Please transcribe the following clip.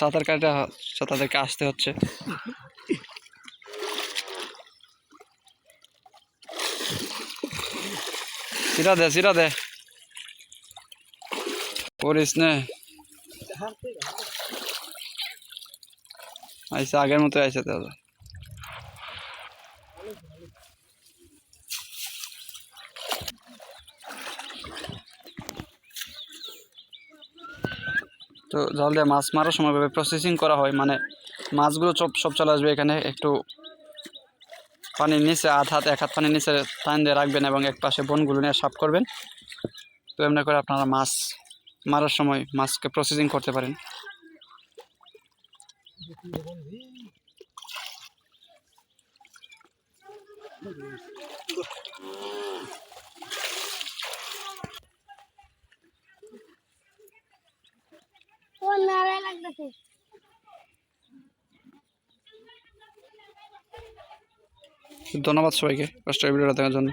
সাঁতার কাটা তাদেরকে আসতে হচ্ছে। সিরা দে সিরা দে। করিস নে। আইসা, আগের মতো আইসা তাহলে। তো জল দিয়ে মাছ মারার সময় ভাবে প্রসেসিং করা হয় মানে মাছগুলো সব সব চলে আসবে এখানে। একটু পানির নিচে, আধ হাত, এক হাত পানির নিচে টান দিয়ে রাখবেন এবং এক পাশে বনগুলো নিয়ে সাফ করবেন। তো এমনি করে আপনারা মাছ মারার সময় মাছকে প্রসেসিং করতে পারেন। ধন্যবাদ সবাইকে কষ্ট ভিডিওটা দেখার জন্য।